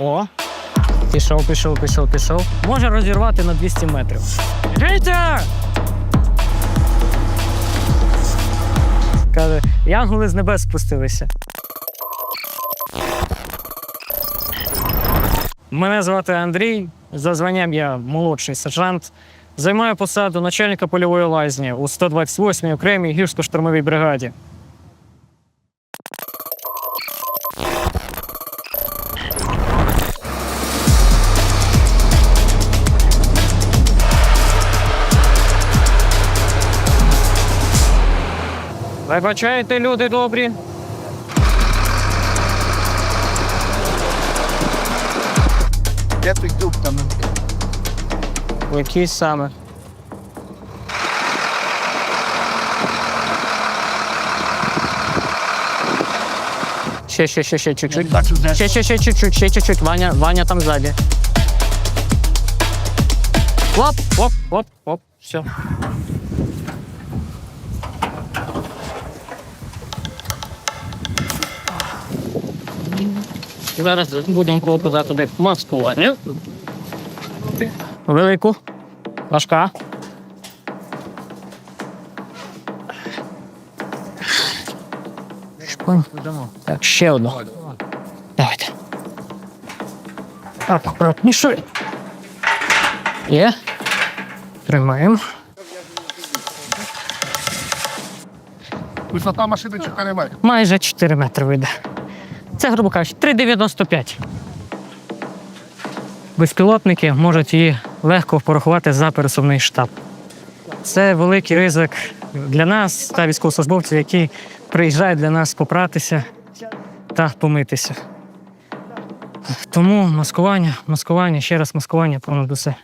О. Пішов, пішов, пішов, пішов. Може розірвати на 200 метрів. Вітя! Каже, янголи з небес спустилися. Мене звати Андрій. За званням я молодший сержант. Займаю посаду начальника польової лазні у 128-й окремій гірсько-штурмовій бригаді. Вибачайте, люди добрі. Де той дуб там? Які саме? Ще, ще, ще, ще, чуть-чуть. Ще, ще, ще, чуть-чуть, ще, чуть-чуть. Ваня, Ваня там ззаді. Оп, оп, оп, оп, все. Зараз будемо пробувати маскування. Велику. Важка. Так, ще одну. Давайте. Так, акуратніше. Є. Тримаємо. Висота машини чека немає. Майже 4 метри вийде. Це, грубо кажучи, 3,95. Безпілотники можуть її легко порахувати за пересувний штаб. Це великий ризик для нас та військовослужбовців, які приїжджають для нас попратися та помитися. Тому маскування, маскування, ще раз маскування понад усе.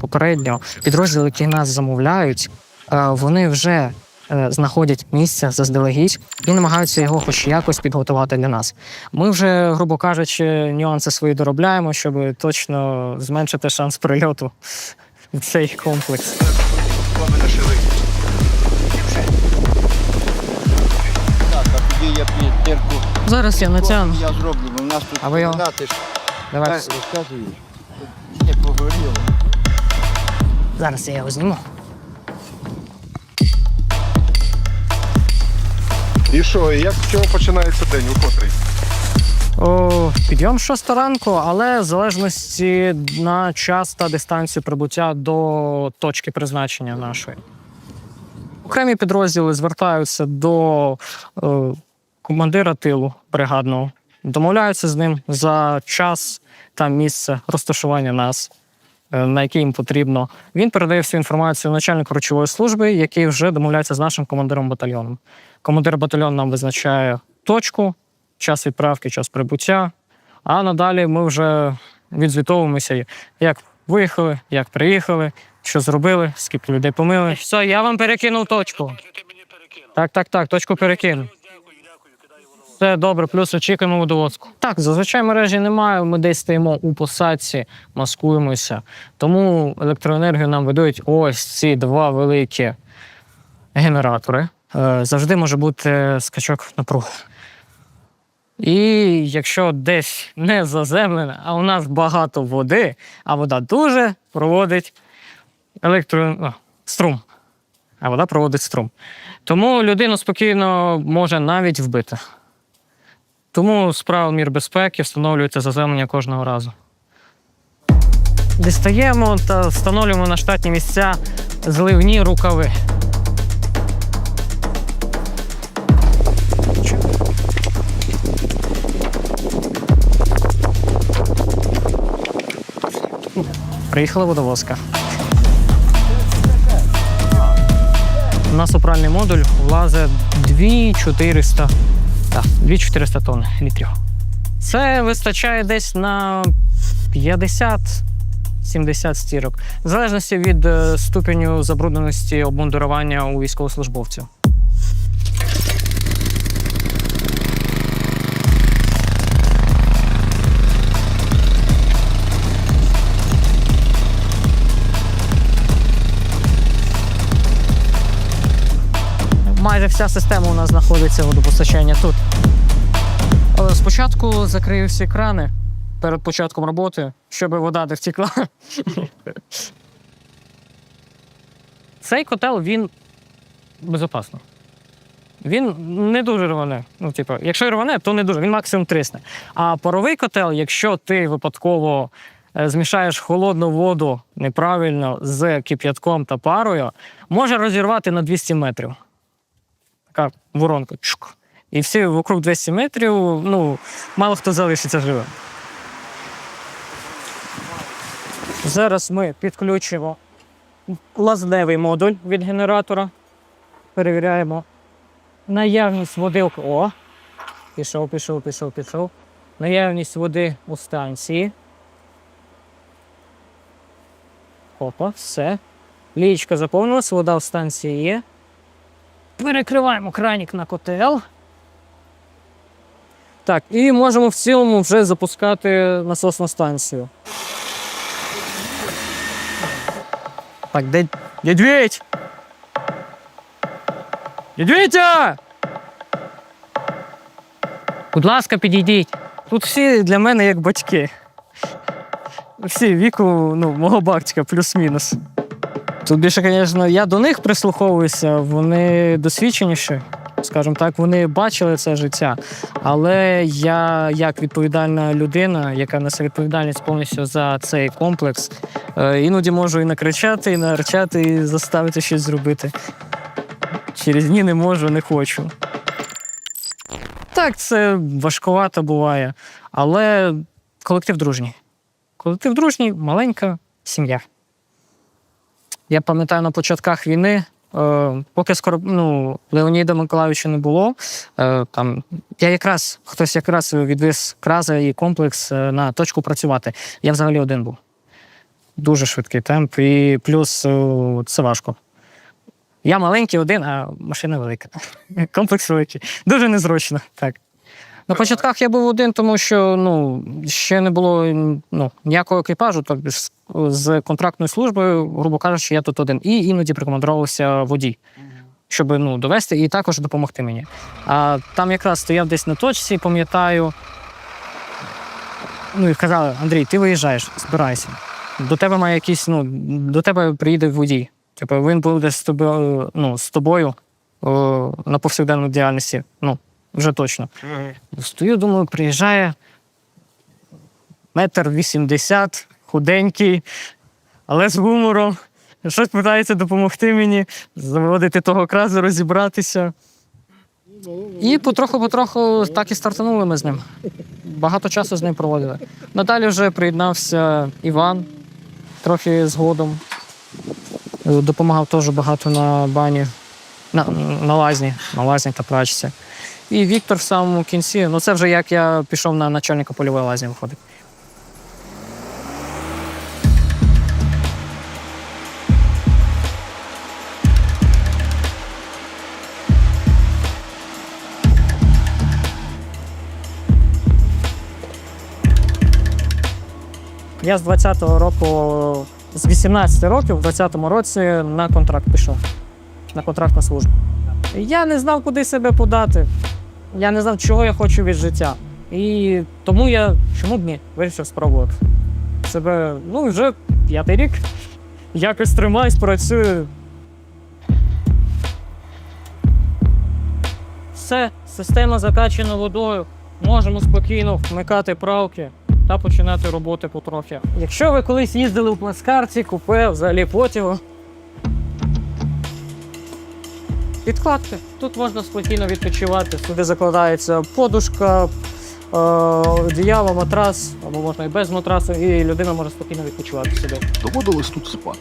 Попередньо підрозділи, які нас замовляють, е, вони вже знаходять місце заздалегідь і намагаються його хоч якось підготувати для нас. Ми вже, грубо кажучи, нюанси свої доробляємо, щоб точно зменшити шанс прильоту в цей комплекс. Я. Зараз я натягну. Я зроблю, бо в нас тут А ви його- ж Давай. розказуєш. Не погоріло. Зараз я його зніму. І що, як з чого починається день? У котрий? О, підйом 6 ранку, але в залежності на час та дистанцію прибуття до точки призначення нашої. Окремі підрозділи звертаються до е, командира тилу бригадного, домовляються з ним за час та місце розташування нас, на яке їм потрібно. Він передає всю інформацію начальнику речової служби, який вже домовляється з нашим командиром батальйоном. Командир батальйону нам визначає точку, час відправки, час прибуття. А надалі ми вже відзвітовуємося, як виїхали, як приїхали, що зробили, скільки людей помили. Все, я вам перекинув точку. Так, так, так, точку перекину. Все добре, плюс очікуємо водовозку. Так, зазвичай мережі немає. Ми десь стоїмо у посадці, маскуємося. Тому електроенергію нам видають ось ці два великі генератори. Е, Завжди може бути скачок напруги. І якщо десь не заземлене, а у нас багато води, а вода дуже проводить електро... струм. А вода проводить струм. Тому людину спокійно може навіть вбити. Тому з правил мір безпеки встановлюється заземлення кожного разу. Дістаємо та встановлюємо на штатні місця зливні рукави. Приїхала водовозка. У нас у модуль влазить 2400, так, 2400 тонн літрів. Це вистачає десь на 50-70 стірок, в залежності від е, ступеню забрудненості обмундирування у військовослужбовців. Вся система у нас знаходиться водопостачання тут. Але спочатку закрию всі крани перед початком роботи, щоб вода не втекла. Цей котел він безпечно. Він не дуже рване. Ну, типу, якщо рване, то не дуже, він максимум трісне. А паровий котел, якщо ти випадково е, змішаєш холодну воду неправильно з кип'ятком та парою, може розірвати на 200 метрів. Така воронка. Чук. І всі вокруг 200 метрів, ну, мало хто залишиться живим. Зараз ми підключимо лазневий модуль від генератора. Перевіряємо наявність води. О! Пішов, пішов, пішов, пішов. Наявність води у станції. Опа, все. Лічка заповнилась, вода в станції є. Перекриваємо кранік на котел. Так, і можемо в цілому вже запускати насосну станцію. Так, де. Дядь! Дядь! Будь ласка, підійдіть. Тут всі для мене як батьки. Всі віку, ну, мого батька, плюс-мінус. Тут більше, звісно, я до них прислуховуюся, вони досвідченіші, скажімо так, вони бачили це життя. Але я, як відповідальна людина, яка несе відповідальність повністю за цей комплекс, е, іноді можу і накричати, і наричати, і заставити щось зробити. Через дні не можу, не хочу. Так, це важкувато буває, але колектив дружній. Колектив дружній, маленька сім'я. Я пам'ятаю на початках війни, е, поки скоро ну, Леоніда Миколайовича не було. Е, там, я якраз хтось якраз відвіз краза і комплекс е, на точку працювати. Я взагалі один був. Дуже швидкий темп, і плюс це важко. Я маленький один, а машина велика. Комплекс великий. Дуже незручно. Так. На початках я був один, тому що ну, ще не було ну, ніякого екіпажу, тобто з- з контрактною службою, грубо кажучи, я тут один. І іноді прикомандувався водій, щоб ну, довести і також допомогти мені. А там якраз стояв десь на точці, пам'ятаю. Ну і казали, Андрій, ти виїжджаєш, збирайся. До тебе має якийсь, ну, до тебе приїде водій. Типу, він буде з тобою, ну, з тобою о, на повсякденній діяльності. Ну, вже точно. Стою, думаю, приїжджає метр вісімдесят, худенький, але з гумором. Щось питається допомогти мені, заводити того кразу, розібратися. І потроху-потроху так і стартанули ми з ним. Багато часу з ним проводили. Надалі вже приєднався Іван трохи згодом. Допомагав теж багато на бані, на, на лазні, на лазні та прачці. І Віктор в самому кінці, ну це вже як я пішов на начальника польової лазні виходить. Я з 20-го року, з 18 років, в 20-му році на контракт пішов. На контрактну службу. Я не знав, куди себе подати. Я не знав, чого я хочу від життя. І тому я чому б ні, вирішив спробувати. Себе, ну, вже п'ятий рік. Якось тримаюсь, працюю. Все, система закачана водою. Можемо спокійно вмикати правки та починати роботи потрохи. Якщо ви колись їздили у плацкарті, купе, взагалі потягу, Підкладки. Тут можна спокійно відпочивати. Сюди закладається подушка, е, одіяло, матрас, або можна і без матрасу, і людина може спокійно відпочивати сюди. Доводилось тут спати.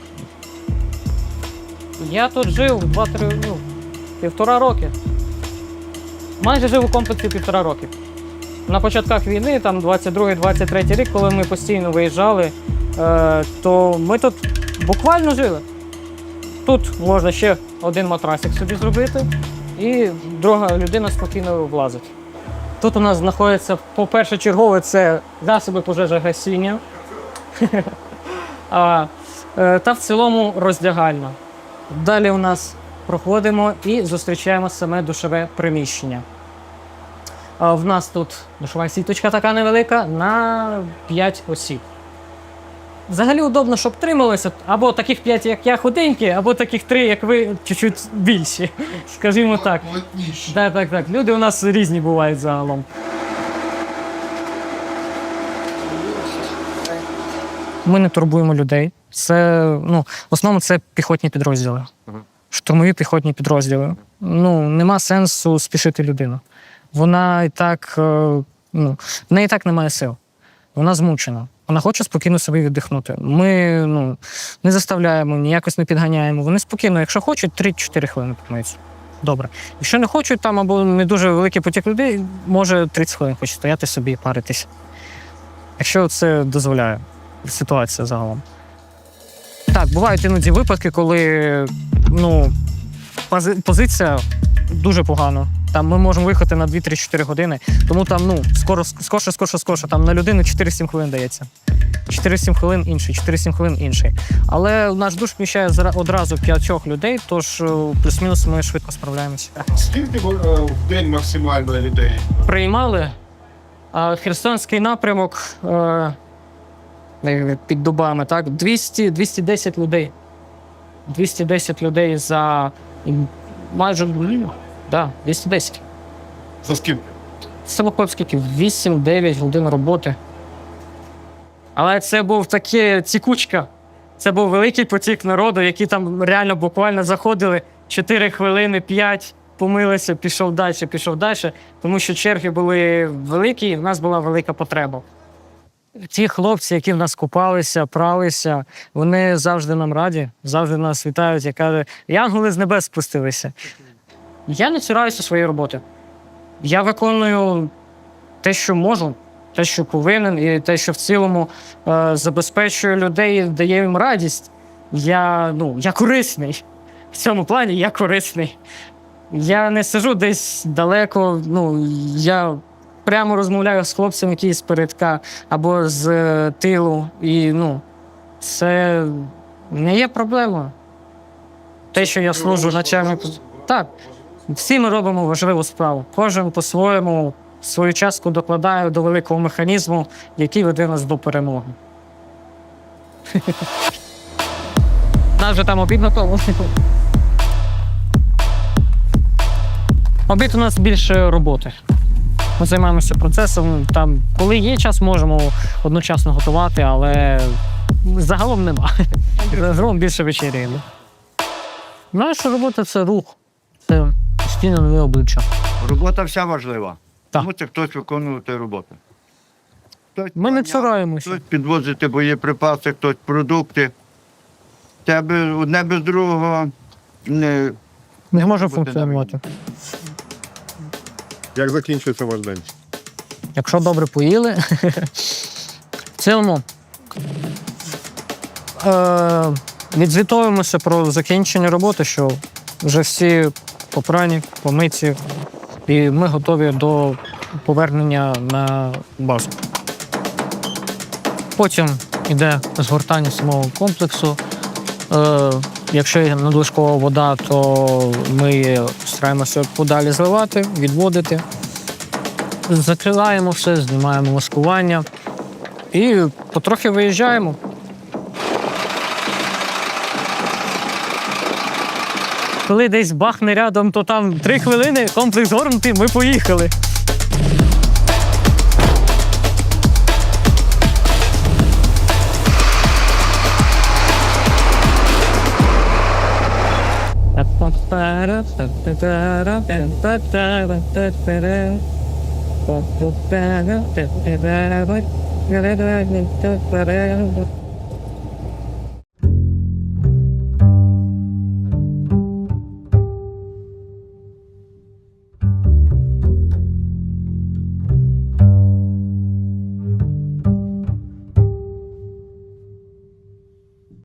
Я тут жив два-три, ну, півтора роки. Майже жив у комплексі півтора роки. На початках війни, там 22-23 рік, коли ми постійно виїжджали, е, то ми тут буквально жили. Тут можна ще один матрасик собі зробити, і друга людина спокійно влазить. Тут у нас знаходиться, по-перше, чергове це засоби пожежогасіння е, та в цілому роздягальна. Далі у нас проходимо і зустрічаємо саме душове приміщення. А В нас тут душова сіточка така невелика на 5 осіб. Взагалі удобно, щоб трималися або таких п'ять, як я, худенькі, або таких три, як ви, чуть-чуть більші. Скажімо так. Так, так, так. Люди у нас різні бувають загалом. Ми не турбуємо людей. Це ну, в основному це піхотні підрозділи, штурмові піхотні підрозділи. Ну нема сенсу спішити людину. Вона і так, е, ну в неї і так немає сил. Вона змучена. Вона хоче спокійно собі віддихнути. Ми ну, не заставляємо, ніякось не підганяємо. Вони спокійно, якщо хочуть, 3-4 хвилини помиються. Добре. Якщо не хочуть там або не дуже великий потік людей, може 30 хвилин хоче стояти собі і паритись. Якщо це дозволяє ситуація загалом. Так, бувають іноді випадки, коли ну, позиція дуже погано. Там ми можемо виїхати на 2-3-4 години. Тому там ну скоро, скоше, скоше, скоше. Там на людину 4-7 хвилин дається. 4-7 хвилин інший, 4-7 хвилин інший. Але наш душ вміщає одразу п'ятьох людей, тож е, плюс-мінус ми швидко справляємося. Скільки е, в день максимально людей? Приймали а Херсонський напрямок е, під дубами, так, 200, 210 людей. 210 людей за майже. Так, 210. За скільки? Силокопський 8-9 годин роботи. Але це був таке цікучка. Це був великий потік народу, які там реально буквально заходили 4 хвилини, 5, помилися, пішов далі, пішов далі, тому що черги були великі, і в нас була велика потреба. Ті хлопці, які в нас купалися, пралися, вони завжди нам раді, завжди нас вітають. і кажуть, янголи з небес спустилися. Я не цираюся своєї роботи. Я виконую те, що можу, те, що повинен, і те, що в цілому е, забезпечує людей, дає їм радість. Я ну, я корисний. В цьому плані я корисний. Я не сижу десь далеко. Ну, я прямо розмовляю з хлопцем, який з передка або з е, тилу. І ну, це не є проблема. Те, що я служу ну, начальнику. Так. Всі ми робимо важливу справу. Кожен по-своєму свою частку докладає до великого механізму, який веде нас до перемоги. Нам вже там обід готово. Обід у нас більше роботи. Ми займаємося процесом. Там, коли є час, можемо одночасно готувати, але загалом нема. Загалом більше вечеряємо. Наша робота це рух. Це постійно нові обличчя. Робота вся важлива. Так. Тому це хтось виконувати роботу. Хтось Ми не цураємося. Хтось підвозити боєприпаси, хтось продукти. Тебе одне без другого не Не може функціонувати. Як закінчується ваш день? Якщо добре поїли, в цілому е, відзвітовуємося про закінчення роботи, що вже всі по прані, по митці, і ми готові до повернення на базу. Потім йде згортання самого комплексу. Е, Якщо є надлишкова вода, то ми стараємося подалі зливати, відводити. Закриваємо все, знімаємо маскування і потрохи виїжджаємо. коли десь бахне рядом, то там три хвилини, комплекс горнутий, ми поїхали.